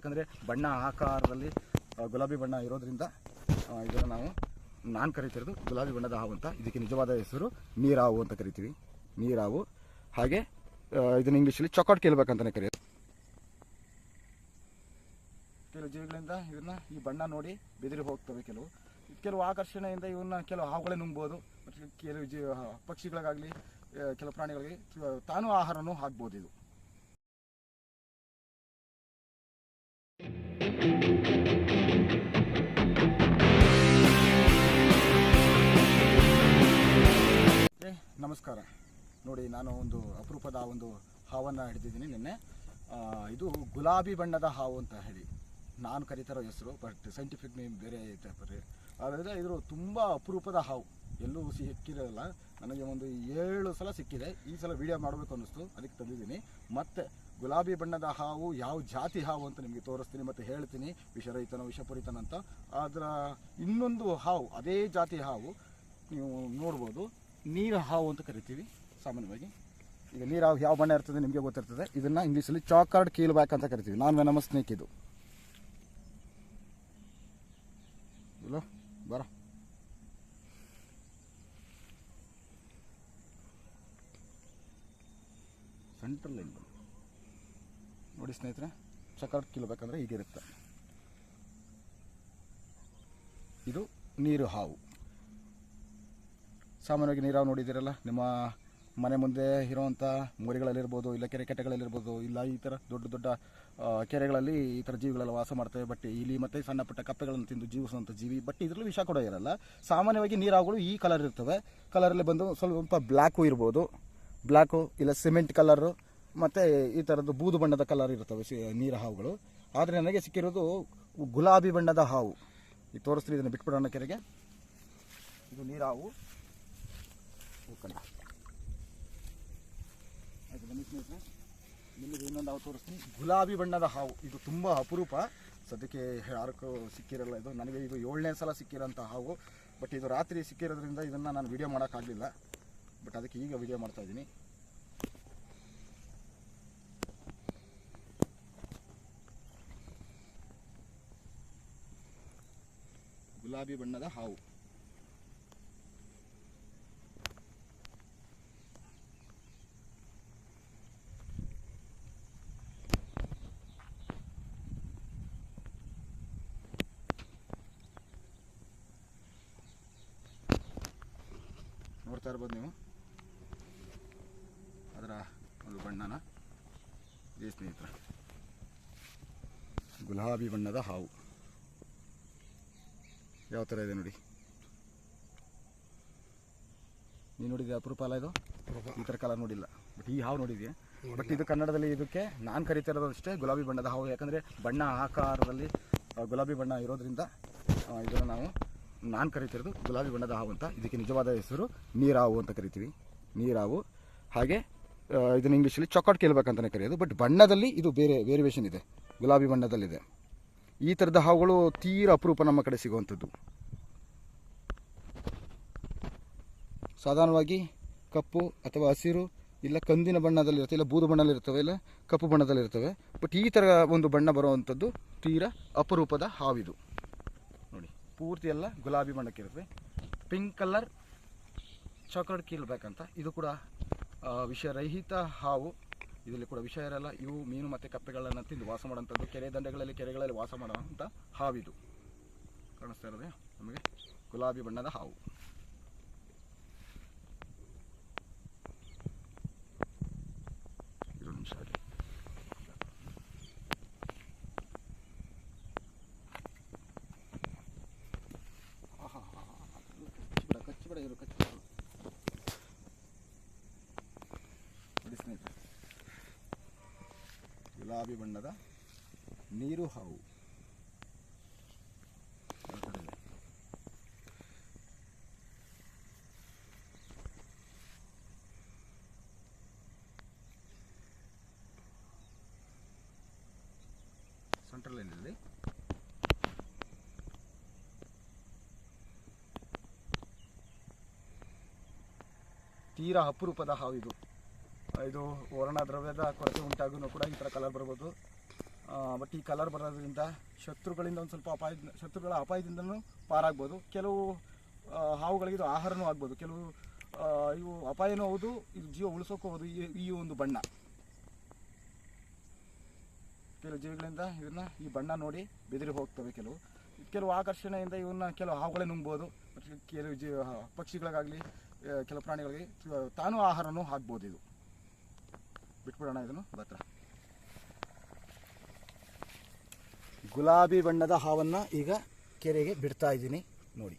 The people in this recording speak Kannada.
ಯಾಕಂದರೆ ಬಣ್ಣ ಆಕಾರದಲ್ಲಿ ಗುಲಾಬಿ ಬಣ್ಣ ಇರೋದ್ರಿಂದ ಇದನ್ನು ನಾವು ನಾನು ಕರಿತಿರೋದು ಗುಲಾಬಿ ಬಣ್ಣದ ಹಾವು ಅಂತ. ಇದಕ್ಕೆ ನಿಜವಾದ ಹೆಸರು ನೀರಾವು ಅಂತ ಕರಿತೀವಿ. ನೀರಾವು. ಹಾಗೆ ಇದನ್ನು ಇಂಗ್ಲೀಷಲ್ಲಿ ಚೊಕಾಟ್ ಕೇಳ್ಬೇಕಂತಲೇ ಕರೆಯೋದು ಕೆಲವು ಜೀವಿಗಳಿಂದ ಇವನ್ನ ಈ ಬಣ್ಣ ನೋಡಿ ಬೆದರಿ ಹೋಗ್ತವೆ ಕೆಲವು. ಕೆಲವು ಆಕರ್ಷಣೆಯಿಂದ ಇವನ್ನ ಕೆಲವು ಹಾವುಗಳೇ ನುಂಗ್ಬೋದು. ಮತ್ತು ಕೆಲವು ಜೀವ ಪಕ್ಷಿಗಳಿಗಾಗಲಿ ಕೆಲವು ಪ್ರಾಣಿಗಳಿಗೆ ತಾನು ಆಹಾರನೂ ಹಾಕ್ಬೋದು ಇದು. ನಮಸ್ಕಾರ. ನೋಡಿ, ನಾನು ಒಂದು ಅಪರೂಪದ ಒಂದು ಹಾವನ್ನು ಹಿಡಿದಿದ್ದೀನಿ ನಿನ್ನೆ. ಇದು ಗುಲಾಬಿ ಬಣ್ಣದ ಹಾವು ಅಂತ ಹೇಳಿ. ನಾನು ಕರೀತಾರೋ ಹೆಸರು, ಬಟ್ ಸೈಂಟಿಫಿಕ್ ನೇಮ್ ಬೇರೆ ಐತೆ ಬರ್ರಿ ಆದರೆ ಇದು ತುಂಬ ಅಪರೂಪದ ಹಾವು. ಎಲ್ಲೂ ಸಿಕ್ಕಿರಲ್ಲ ನನಗೆ ಒಂದು ಏಳು ಸಲ ಸಿಕ್ಕಿದೆ. ಈ ಸಲ ವಿಡಿಯೋ ಮಾಡಬೇಕು ಅನ್ನಿಸ್ತು. ಅದಕ್ಕೆ ತಂದಿದ್ದೀನಿ. ಮತ್ತೆ ಗುಲಾಬಿ ಬಣ್ಣದ ಹಾವು ಯಾವ ಜಾತಿ ಹಾವು ಅಂತ ನಿಮಗೆ ತೋರಿಸ್ತೀನಿ ಮತ್ತು ಹೇಳ್ತೀನಿ. ವಿಷರಹಿತನ ವಿಷಪುರಿತನ ಅಂತ. ಅದರ ಇನ್ನೊಂದು ಹಾವು, ಅದೇ ಜಾತಿ ಹಾವು ನೀವು ನೋಡ್ಬೋದು. ನೀರು ಹಾವು ಅಂತ ಕರಿತೀವಿ ಸಾಮಾನ್ಯವಾಗಿ. ಈಗ ನೀರು ಹಾವು ಯಾವ ಬಣ್ಣ ಇರ್ತದೆ ನಿಮಗೆ ಗೊತ್ತಿರ್ತದೆ. ಇದನ್ನು ಇಂಗ್ಲೀಷಲ್ಲಿ ಚಾಕಾರ್ಡ್ ಕೀಲ್ ಬ್ಯಾಕ್ ಅಂತ ಕರಿತೀವಿ. ನಾನ್ ನಮ್ಮ ಸ್ನೇಕ್ ಇದು. ಬರ. ಸೆಂಟ್ರಲ್ ಲೈನ್ ಬಂದು ನೋಡಿ ಸ್ನೇಹಿತರೆ ಚಕಾರ್ಡ್ ಕೀಲ್ ಬೇಕಂದ್ರೆ ಹೀಗಿರುತ್ತೆ ಇದು ನೀರು ಹಾವು. ಸಾಮಾನ್ಯವಾಗಿ ನೀರಾವು ನೋಡಿದ್ದೀರಲ್ಲ, ನಿಮ್ಮ ಮನೆ ಮುಂದೆ ಇರೋವಂಥ ಮುರಿಗಳಲ್ಲಿರ್ಬೋದು, ಇಲ್ಲ ಕೆರೆ ಕಟ್ಟೆಗಳಲ್ಲಿರ್ಬೋದು, ಇಲ್ಲ ಈ ಥರ ದೊಡ್ಡ ದೊಡ್ಡ ಕೆರೆಗಳಲ್ಲಿ ಈ ಥರ ಜೀವಿಗಳೆಲ್ಲ ವಾಸ ಮಾಡ್ತವೆ. ಬಟ್ ಇಲ್ಲಿ ಮತ್ತು ಸಣ್ಣ ಪುಟ್ಟ ಕಪ್ಪೆಗಳನ್ನು ತಿಂದು ಜೀವಿಸುವಂಥ ಜೀವಿ. ಬಟ್ ಇದರಲ್ಲಿ ವಿಷ ಕೂಡ ಇರಲ್ಲ. ಸಾಮಾನ್ಯವಾಗಿ ನೀರಾವುಗಳು ಈ ಕಲರ್ ಇರ್ತವೆ. ಕಲರಲ್ಲಿ ಬಂದು ಸ್ವಲ್ಪ ಬ್ಲ್ಯಾಕು ಇರ್ಬೋದು. ಬ್ಲ್ಯಾಕು ಇಲ್ಲ ಸಿಮೆಂಟ್ ಕಲರು ಮತ್ತು ಈ ಥರದ್ದು ಬೂದು ಬಣ್ಣದ ಕಲರ್ ಇರ್ತವೆ ನೀರ ಹಾವುಗಳು. ಆದರೆ ನನಗೆ ಸಿಕ್ಕಿರೋದು ಗುಲಾಬಿ ಬಣ್ಣದ ಹಾವು. ಈಗ ತೋರಿಸ್ತೀನಿ ಇದನ್ನು ಬಿಟ್ಬಿಡೋಣ ಕೆರೆಗೆ. ಇದು ನೀರ ಹಾವು. ನಿಮಗೆ ಇನ್ನೊಂದು ಹಾವು ತೋರಿಸ್ತೀನಿ. ಗುಲಾಬಿ ಬಣ್ಣದ ಹಾವು. ಇದು ತುಂಬ ಅಪರೂಪ. ಸದ್ಯಕ್ಕೆ ಯಾರಕ್ಕೂ ಸಿಕ್ಕಿರಲ್ಲ ಇದು. ನನಗೆ ಇದು ಏಳನೇ ಸಲ ಸಿಕ್ಕಿರೋಂಥ ಹಾವು. ಬಟ್ ಇದು ರಾತ್ರಿ ಸಿಕ್ಕಿರೋದ್ರಿಂದ ಇದನ್ನು ನಾನು ವಿಡಿಯೋ ಮಾಡೋಕ್ಕಾಗಲಿಲ್ಲ. ಬಟ್ ಅದಕ್ಕೆ ಈಗ ವಿಡಿಯೋ ಮಾಡ್ತಾ ಗುಲಾಬಿ ಬಣ್ಣದ ಹಾವು. ನೋಡ್ತಾ ಇರ್ಬೋದು ನೀವು? ಅದರ ಒಂದು ಬಣ್ಣನ ಇದೇ ಸ್ನೇಹಿತರ. ಗುಲಾಬಿ ಬಣ್ಣದ ಹಾವು. ಯಾವ ಥರ ಇದೆ ನೋಡಿ. ನೀನು ನೋಡಿದ್ಯಾ ಅಪರೂಪ ಅಲ್ಲ ಇದು? ಈ ಥರ ಕಲರ್ ನೋಡಿಲ್ಲ. ಬಟ್ ಈ ಹಾವು ನೋಡಿದ್ಯಾ? ಬಟ್ ಇದು ಕನ್ನಡದಲ್ಲಿ ಇದಕ್ಕೆ ನಾನು ಕರಿತಿರೋದು ಅಷ್ಟೇ ಗುಲಾಬಿ ಬಣ್ಣದ ಹಾವು. ಯಾಕಂದರೆ ಬಣ್ಣ ಆಕಾರದಲ್ಲಿ ಗುಲಾಬಿ ಬಣ್ಣ ಇರೋದ್ರಿಂದ ಇದನ್ನು ನಾವು ನಾನು ಕರಿತಿರೋದು ಗುಲಾಬಿ ಬಣ್ಣದ ಹಾವು ಅಂತ. ಇದಕ್ಕೆ ನಿಜವಾದ ಹೆಸರು ನೀರಾವು ಅಂತ ಕರಿತೀವಿ. ನೀರಾವು. ಹಾಗೆ ಇದನ್ನು ಇದನ್ನ ಇಂಗ್ಲೀಷಲ್ಲಿ ಚೊಕ್ಕಟ್ ಕೇಳ್ಬೇಕಂತಲೇ ಕರೆಯೋದು. ಬಟ್ ಬಣ್ಣದಲ್ಲಿ ಇದು ಬೇರೆ ವೇರಿಯೇಷನ್ ಇದೆ. ಗುಲಾಬಿ ಬಣ್ಣದಲ್ಲಿದೆ. ಈ ಥರದ ಹಾವುಗಳು ತೀರ ಅಪರೂಪ ನಮ್ಮ ಕಡೆ ಸಿಗುವಂಥದ್ದು. ಸಾಧಾರಣವಾಗಿ ಕಪ್ಪು ಅಥವಾ ಹಸಿರು ಇಲ್ಲ ಕಂದಿನ ಬಣ್ಣದಲ್ಲಿರುತ್ತೆ ಇಲ್ಲ ಬೂದು ಬಣ್ಣದಲ್ಲಿರ್ತವೆ ಇಲ್ಲ ಕಪ್ಪು ಬಣ್ಣದಲ್ಲಿರ್ತವೆ ಬಟ್ ಈ ಥರ ಒಂದು ಬಣ್ಣ ಬರುವಂಥದ್ದು ತೀರ ಅಪರೂಪದ ಹಾವಿದು. ನೋಡಿ, ಪೂರ್ತಿ ಎಲ್ಲ ಗುಲಾಬಿ ಬಣ್ಣಕ್ಕಿರುತ್ತೆ ಪಿಂಕ್ ಕಲರ್ ಚಾಕ್ಲೇಟ್ ಕೀಲ್ಬೇಕಂತ ಇದು ಕೂಡ ವಿಷರಹಿತ ಹಾವು. ಇದರಲ್ಲಿ ಕೂಡ ವಿಷ ಇರಲ್ಲ. ಇವು ಮೀನು ಮತ್ತು ಕಪ್ಪೆಗಳನ್ನು ತಿಂದು ವಾಸ ಮಾಡುವಂಥದ್ದು. ಕೆರೆ ದಂಡೆಗಳಲ್ಲಿ, ಕೆರೆಗಳಲ್ಲಿ ವಾಸ ಮಾಡುವಂಥ ಹಾವಿದು. ಕಾಣಿಸ್ತಾ ಇರೋದೇ? ನಮಗೆ ಗುಲಾಬಿ ಬಣ್ಣದ ಹಾವು. ನಿಮಿಷ ಕಚ್ಚಿಬಿಡ ಕಚ್ಚಿಬಿಡ ಇರು ಕಚ್ಚಿಬಿಡ ನೋಡಿ ಸ್ನೇಹಿತರೆ ಗುಲಾಬಿ ಬಣ್ಣದ ನೀರು ಹಾವು. ಸೆಂಟ್ರಲ್ ಲೈನಲ್ಲಿ ತೀರಾ ಅಪರೂಪದ ಹಾವು ಇದು ವರ್ಣ ದ್ರವ್ಯದ ಕೊರತೆ ಉಂಟಾಗೂ ಕೂಡ ಈ ಥರ ಕಲರ್ ಬರ್ಬೋದು. ಬಟ್ ಈ ಕಲರ್ ಬರೋದ್ರಿಂದ ಶತ್ರುಗಳಿಂದ ಒಂದು ಸ್ವಲ್ಪ ಅಪಾಯ ಶತ್ರುಗಳ ಅಪಾಯದಿಂದನೂ ಪಾರಾಗ್ಬೋದು. ಕೆಲವು ಹಾವುಗಳಿಗೆ ಇದು ಆಹಾರನೂ ಆಗ್ಬೋದು. ಕೆಲವು ಇವು ಅಪಾಯನೂ ಹೌದು, ಇದು ಜೀವ ಉಳಿಸೋಕ್ಕೂ ಹೌದು, ಈ ಈ ಒಂದು ಬಣ್ಣ. ಕೆಲವು ಜೀವಿಗಳಿಂದ ಇದನ್ನ ಈ ಬಣ್ಣ ನೋಡಿ ಬೆದರಿ ಹೋಗ್ತವೆ ಕೆಲವು. ಕೆಲವು ಆಕರ್ಷಣೆಯಿಂದ ಇವನ್ನ ಕೆಲವು ಹಾವುಗಳೇ ನುಂಗ್ಬೋದು. ಕೆಲವು ಜೀವ, ಪಕ್ಷಿಗಳಿಗಾಗಲಿ ಕೆಲವು ಪ್ರಾಣಿಗಳಿಗೆ, ತಾನೂ ಆಹಾರನೂ ಹಾಕ್ಬೋದು ಇದು. ಬಿಟ್ಬಿಡೋಣ ಇದನ್ನು? ಬತ್ರ ಗುಲಾಬಿ ಬಣ್ಣದ ಹಾವನ್ನು ಈಗ ಕೆರೆಗೆ ಬಿಡ್ತಾ ಇದ್ದೀನಿ. ನೋಡಿ.